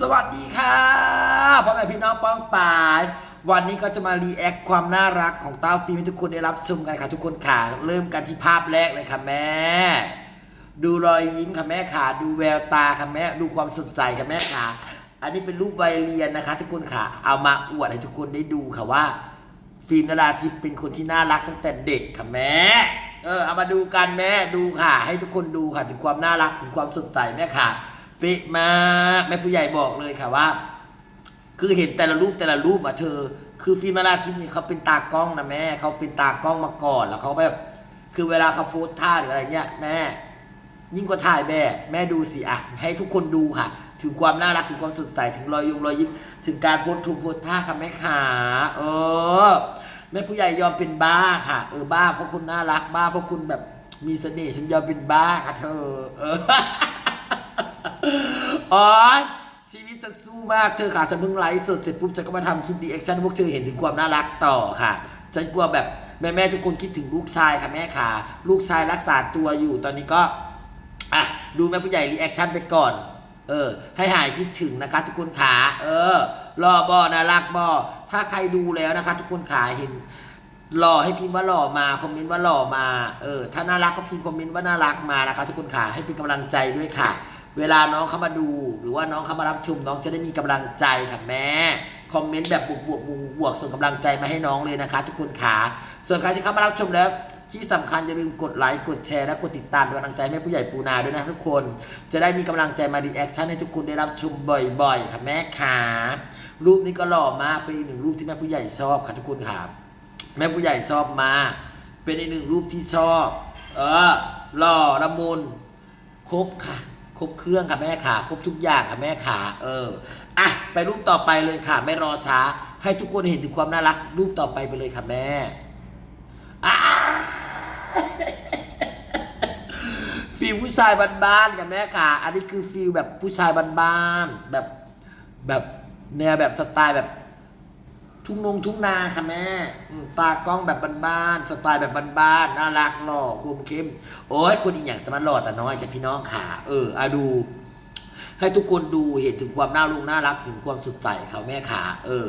สวัสดีค่ะพ่อแม่พี่น้องป้องป่าวันนี้ก็จะมารีแอคความน่ารักของเต้าฟิล์มให้ทุกคนได้รับชมกันค่ะทุกคนค่ะเริ่มกันที่ภาพแรกเลยค่ะแม่ ดูรอยยิ้มค่ะแม่ค่ะ ดูแววตาค่ะแม่ ดูความสดใสค่ะแม่ค่ะ อันนี้เป็นรูปวัยเรียนนะคะ ทุกคนค่ะ เอามาอวดให้ทุกคนได้ดูค่ะว่า ฟิล์มนราทิพย์เป็นคนที่น่ารักตั้งแต่เด็กค่ะแม่เออเอามาดูกันแม่ดูค่ะ ให้ทุกคนดูค่ะถึงความน่ารักถึงความสดใสแม่ค่ะ เป๊ะมากแม่ผู้ใหญ่บอกเลยค่ะว่า คือเห็นแต่ละรูปแต่ละรูปอะเธอ คือฟิล์มนราทิพย์นี่เขาเป็นตากล้องนะแม่เขาเป็นตากล้องมาก่อนแล้วเขาแบบ คือเวลาเขาโพสท่าหรืออะไรเงี้ยแม่ยิ่งกว่าถ่ายแบบแม่ดูสิอะให้ทุกคนดูค่ะ ถึงความน่ารักถึงความสดใสถึงรอยยงรอยยิ้มถึงการโพสทุกโพสท่าค่ะแม่ขาเออแม่ผู้ใหญ่ยอมเป็นบ้าค่ะ เออบ้าเพราะคุณน่ารักบ้าเพราะคุณแบบมีเสน่ห์ฉันยอมเป็นบ้าค่ะเธอเออ อ๋อชีวิตจะสู้มากเธอค่ะฉันเพิ่งไลฟ์สดเสร็จปุ๊บฉันก็มาทำคลิปดีแอคชั่นพวกเธอเห็นถึงความน่ารักต่อค่ะ ฉันกลัวแบบแม่แม่ๆทุกคนคิดถึงลูกชายค่ะแม่ค่ะ ลูกชายรักษาตัวอยู่ตอนนี้ก็อะดูแม่ผู้ใหญ่รีแอคชั่นไปก่อน เออ ให้หายคิดถึงนะคะ ทุกคนขาเออรอบอนะรักบอถ้าใครดูแล้วนะคะ ทุกคนขาเห็นรอให้พิมพ์ว่าหล่อมาคอมเมนต์ว่าหล่อมาเออถ้าน่ารักก็พิมพ์คอมเมนต์ว่าน่ารักมานะคะ ทุกคนขาให้เป็นกำลังใจด้วยค่ะ เวลาน้องเข้ามาดู หรือว่าน้องเข้ามารับชมน้องจะได้มีกำลังใจค่ะแม่คอมเมนต์แบบบวกบวกบวกบวกส่งกำลังใจมาให้น้องเลยนะคะ ทุกคนขาส่วนใครที่เข้ามารับชมแล้วที่สำคัญอย่าลืมกดไลค์กดแชร์และกดติดตามเป็นกำลังใจให้แม่ผู้ใหญ่ปูนาด้วยนะทุกคน จะได้มีกำลังใจมารีแอคชั่นให้ทุกคนได้รับชมบ่อยๆ ค่ะแม่ขารูปนี้ก็หล่อมากเป็นอีกหนึ่งรูปที่แม่ผู้ใหญ่ชอบค่ะทุกคนค่ะแม่ผู้ใหญ่ชอบมา เป็นอีกหนึ่งรูปที่ชอบ เออหล่อละมุนครบค่ะ ครบเครื่องค่ะแม่ขาครบทุกอย่างค่ะแม่ขาเอออะไปรูปต่อไปเลยค่ะ ไม่รอช้า ให้ทุกคนเห็นถึงความน่ารัก รูปต่อไปไปเลยค่ะแม่อ่าฟิลผู้ชายบ้านๆกับแม่ค่ะอันนี้คือฟิลแบบผู้ชายบ้านๆแบบแบบแนวแบบสไตล์แบบ ทุ่งนงทุ่งนาค่ะแม่ตากล้องแบบบ้านๆสไตล์แบบบ้านๆน่ารักหล่อคมเข้ม โอ้ยคนอีกอย่างสมาร์ทหล่อแต่น้อยจะพี่น้องค่ะเอออะดู ให้ทุกคนดูเห็นถึงความน่ารุงน่ารักถึงความสดใสเขาแม่ขาเออ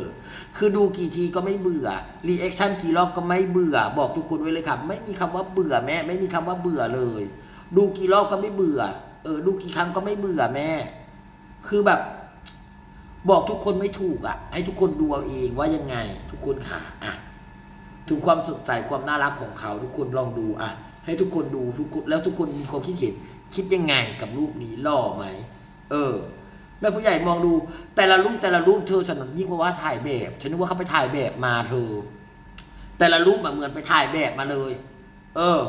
คือดูกี่ทีก็ไม่เบื่อรีแอคชั่นกี่รอบก็ไม่เบื่อ บอกทุกคนไว้เลยครับ ไม่มีคำว่าเบื่อแม่ ไม่มีคำว่าเบื่อเลย ดูกี่รอบก็ไม่เบื่อ เออ ดูกี่ครั้งก็ไม่เบื่อแม่ คือแบบ บอกทุกคนไม่ถูกอะ ให้ทุกคนดูเอาเองว่ายังไง ทุกคนค่ะอะถึงความสดใสความน่ารักของเขา ทุกคนลองดูอะ ให้ทุกคนดูทุกคนแล้วทุกคนมีความคิดเห็นคิดยังไงกับรูปนี้หล่อไหมเออแม่ผู้ใหญ่มองดูแต่ละรูปแต่ละรูปเธอฉันยิ่งกว่าว่าถ่ายแบบฉันนึกว่าเขาไปถ่ายแบบมาเธอ แต่ละรูปเหมือนไปถ่ายแบบมาเลย เออ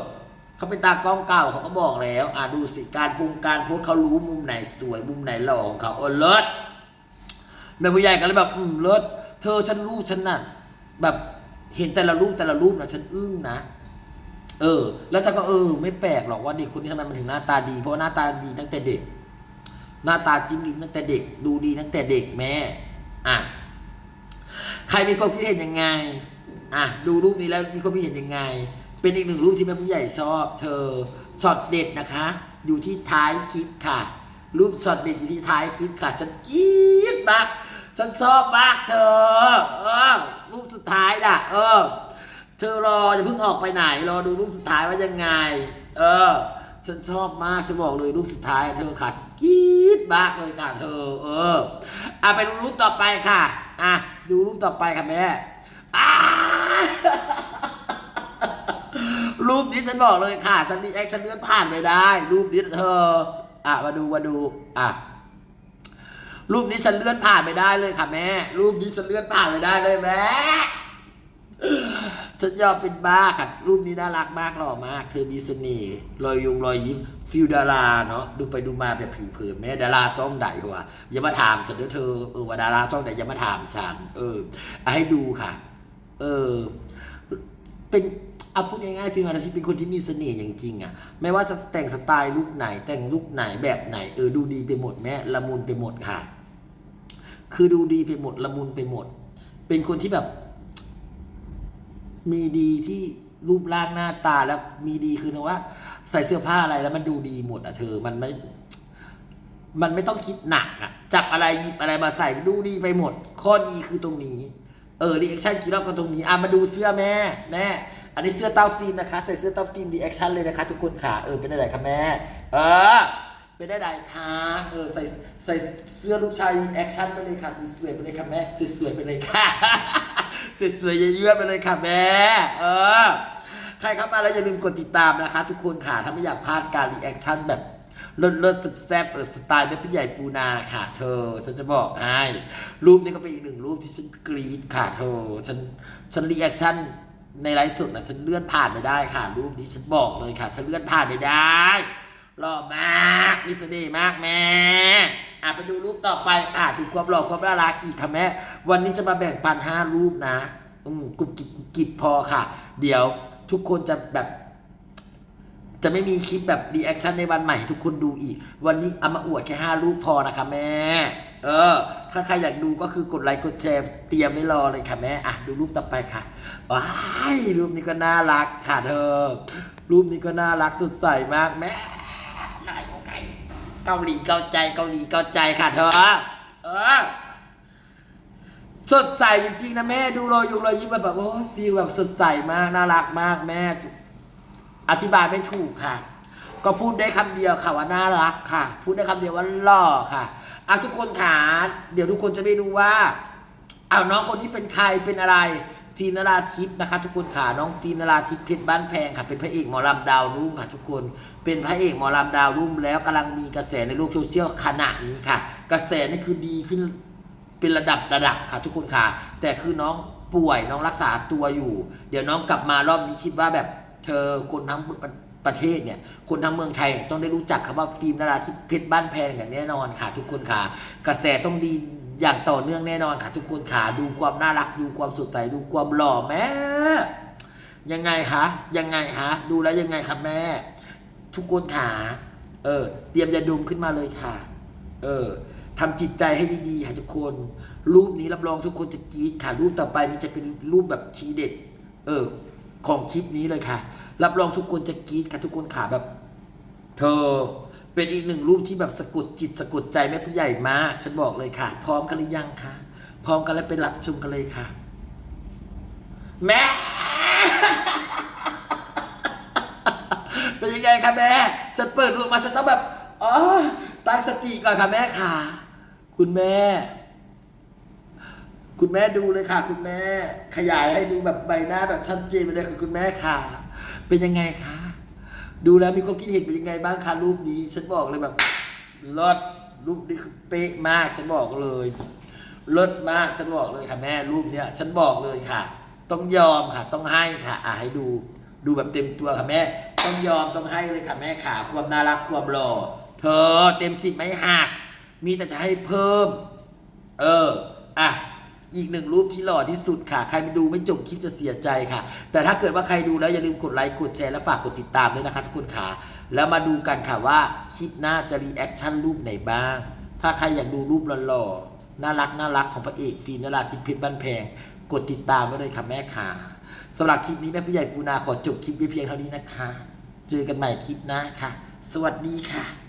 เขาเป็นตากล้องเก่าเขาก็บอกแล้ว อะดูสิการปรุงการโพสเขารู้มุมไหนสวยมุมไหนหล่อของเขาเออเลิศ แม่ผู้ใหญ่ก็เลยแบบอืมเลิศเธอฉันรูปฉันน่ะ แบบเห็นแต่ละรูปแต่ละรูปนะฉันอึ้งนะ เออ แล้วฉันก็เออ ไม่แปลกหรอกว่าเด็กคนนี้ทำไมมันถึงหน้าตาดี เพราะหน้าตาดีตั้งแต่เด็ก หน้าตาจิ้มลิ้มตั้งแต่เด็ก ดูดีตั้งแต่เด็กแม่ อะ ใครมีความคิดเห็นยังไง อะ ดูรูปนี้แล้วมีความคิดเห็นยังไง เป็นอีกหนึ่งรูปที่แม่ผู้ใหญ่ชอบ เธอช็อตเด็ดนะคะ อยู่ที่ท้ายคลิปค่ะ รูปช็อตเด็ดอยู่ที่ท้ายคลิปค่ะฉันกรี๊ดมาก ฉันชอบมากเธอ เออรูปสุดท้ายน่ะ เออ เธอรออย่าเพิ่งออกไปไหน รอดูรูปสุดท้ายว่ายังไง เออ ฉันชอบมากฉันบอกเลยรูปสุดท้ายเธอค่ะฉันกรี๊ดมากเลยค่ะเธอ เอออะไปดูรูปต่อไปค่ะ อะ ดูรูปต่อไปค่ะแม่อ่ารูปนี้ฉันบอกเลยค่ะ ฉันดีแอคฉันเลื่อนผ่านไปได้ รูปนี้เธอ อะ มาดูมาดู อะ รูปนี้ฉันเลื่อนผ่านไปได้เลยค่ะแม่ รูปนี้ฉันเลื่อนผ่านไปได้เลยแม่ฉันยอมเป็นบ้าค่ะ รูปนี้น่ารักมากหล่อมาก เธอมีเสน่ห์รอยยงรอยยิ้มฟิลดาราเนาะดูไปดูมาแบบผิวเผินแม่ดาราซ่องใดวะอย่ามาถามฉันเด้อเธอเออว่าดาราซ่องใดอย่ามาถามฉันเออให้ดูค่ะ เออ เป็น อาพูดง่ายๆฟิล์มอาที่เป็นคนที่มีเสน่ห์อย่างจริงอะไม่ว่าจะแต่งสไตล์ลุคไหน แต่งลุคไหนแบบไหนเออดูดีไปหมดแม่ละมุนไปหมดค่ะ คือดูดีไปหมดละมุนไปหมด เป็นคนที่แบบ มีดีที่รูปร่างหน้าตาแล้วมีดีคือว่า ใส่เสื้อผ้าอะไรแล้วมันดูดีหมดอะเธอมันไม่ มันไม่ต้องคิดหนักอะจับอะไรหยิบอะไรมาใส่ดูดีไปหมด ข้อดีคือตรงนี้ เออรีแอคชั่นกี่รอบก็ตรงนี้อะมาดูเสื้อแม่แม่ อันนี้เสื้อเต้าฟิล์มนะคะ ใส่เสื้อเต้าฟิล์มรีแอคชั่นเลยนะคะทุกคนค่ะ เออ เป็นอะไรคะแม่ เออ เป็นได้ไดคะเออ ใส่ใส่เสื้อลูกชายแอคชั่นไปเลยค่ะ สวยๆไปเลยค่ะแม่ สวยๆไปเลยค่ะ สวยๆเยือๆไปเลยค่ะแม่ เออ ใครเข้ามาแล้วอย่าลืมกดติดตามนะคะ ทุกคนค่ะ ถ้าไม่อยากพลาดการรีแอคชั่นแบบเลิศเลิศแซ่บเออสไตล์แม่ผู้ใหญ่ปูนาค่ะ เธอ ฉันจะบอกให้รูปนี้ก็เป็นอีกหนึ่งรูปที่ฉันกรี๊ดค่ะเธอ ฉันฉันรีแอคชั่น ในไลฟ์สดนะฉันเลื่อนผ่านไม่ได้ค่ะ รูปนี้ฉันบอกเลยค่ะ ฉันเลื่อนผ่านไม่ได้หล่อมากมิสเดย์มากแม่อะไปดูรูปต่อไปอะถึงความหล่อความน่ารักอีกค่ะแม่วันนี้จะมาแบ่งปันห้ารูปนะ อืมกุบกิบกิบพอค่ะ เดี๋ยวทุกคนจะแบบจะไม่มีคลิปแบบรีแอคชั่นในวันใหม่ทุกคนดูอีก วันนี้เอามาอวดแค่ห้ารูปพอนะคะแม่ เออ ถ้าใครอยากดูก็คือกดไลค์กดแชร์เตรียมไว้รอเลยค่ะแม่อะดูรูปต่อไปค่ะว้ายรูปนี้ก็น่ารักค่ะเธอ รูปนี้ก็น่ารักสดใสมากแม่ไหนไหนเกาหลีเกาใจเกาหลีเกาใจค่ะเธอ เออสดใสจริงๆนะแม่ดูรอยยุงรอยยิ้มแบบแบบโอ้ฟีลแบบสดใสมากน่ารักมากแม่ อธิบายไม่ถูกค่ะ ก็พูดได้คำเดียวค่ะว่าน่ารักค่ะ พูดได้คำเดียวว่าหล่อค่ะ อาทุกคนขาเดี๋ยวทุกคนจะไปดูว่าเอาน้องคนนี้เป็นใครเป็นอะไรฟิล์มนราทิพย์นะคะทุกคนขาน้องฟิล์มนราทิพย์เพชรบ้านแพงค่ะ เป็นพระเอกหมอลำดาวรุ่งค่ะ ทุกคนเป็นพระเอกหมอลำดาวรุ่งแล้วกำลังมีกระแสในโลกโซเชียลขณะนี้ค่ะ กระแสนี่คือดีขึ้นเป็นระดับระดับค่ะ ทุกคนค่ะ แต่คือน้องป่วยน้องรักษาตัวอยู่ เดี๋ยวน้องกลับมารอบนี้คิดว่าแบบเธอคนทั้ง ประเทศเนี่ยคนทั้งเมืองไทยต้องได้รู้จักคำว่าฟิล์มนาราที่เพชรบ้านแพงอย่างแน่นอนค่ะ ทุกคนค่ะ กระแสต้องดีอย่างต่อเนื่องแน่นอนค่ะ ทุกคนค่ะดูความน่ารักดูความสดใสดูความหล่อแม่ยังไงคะยังไงคะดูแล้วยังไงครับแม่ ทุกคนขาเออ เตรียมยาดมขึ้นมาเลยค่ะ เออทำจิตใจให้ดีๆค่ะทุกคน รูปนี้รับรองทุกคนจะกรี๊ดค่ะรูปต่อไปนี้จะเป็นรูปแบบทีเด็ด เออ ของคลิปนี้เลยค่ะ รับรองทุกคนจะกรี๊ดค่ะทุกคนขาแบบ เธอเป็นอีกหนึ่งรูปที่แบบสะกดจิตสะกดใจแม่ผู้ใหญ่มากฉันบอกเลยค่ะ พร้อมกันหรือยังคะพร้อมกันแล้วไปรับชมกันเลยค่ะ แม่เป็นยังไงคะแม่ฉันเปิดรูปมาฉันต้องแบบอ๋อตั้งสติก่อนค่ะแม่ค่ะ คุณแม่ คุณแม่ดูเลยค่ะ คุณแม่ขยายให้ดูแบบใบหน้าแบบชัดเจนไปเลยค่ะคุณแม่ค่ะ เป็นยังไงคะดูแล้วมีความคิดเห็นเป็นยังไงบ้างคะรูปนี้ ฉันบอกเลยแบบลิศรูปนี้เป๊ะมากฉันบอกเลยลิศมากฉันบอกเลยค่ะแม่รูปเนี้ยฉันบอกเลยค่ะ ต้องยอมค่ะ ต้องให้ค่ะ อะให้ดูดูแบบเต็มตัวค่ะแม่ ต้องยอมต้องให้เลยค่ะแม่ขาความน่ารักความหล่อเธอเต็มสิบไม่หักมีแต่จะให้เพิ่ม เออ อะ อีกหนึ่งรูปที่หล่อที่สุดค่ะ ใครไปดูไม่จบคลิปจะเสียใจค่ะ แต่ถ้าเกิดว่าใครดูแล้วอย่าลืมกดไลค์ กดแชร์และฝากกดติดตามด้วยนะคะทุกคนค่ะ แล้วมาดูกันค่ะว่าคลิปหน้าจะรีแอคชั่นรูปไหนบ้าง ถ้าใครอยากดูรูปหล่อๆ น่ารักน่ารักของพระเอกฟิล์มนราทิพย์เพชรบ้านแพง กดติดตามไว้เลยค่ะแม่ค่ะสำหรับคลิปนี้แม่ผู้ใหญ่ปูนาขอจบคลิปไว้เพียงเท่านี้นะคะ เจอกันใหม่คลิปหน้าค่ะ สวัสดีค่ะ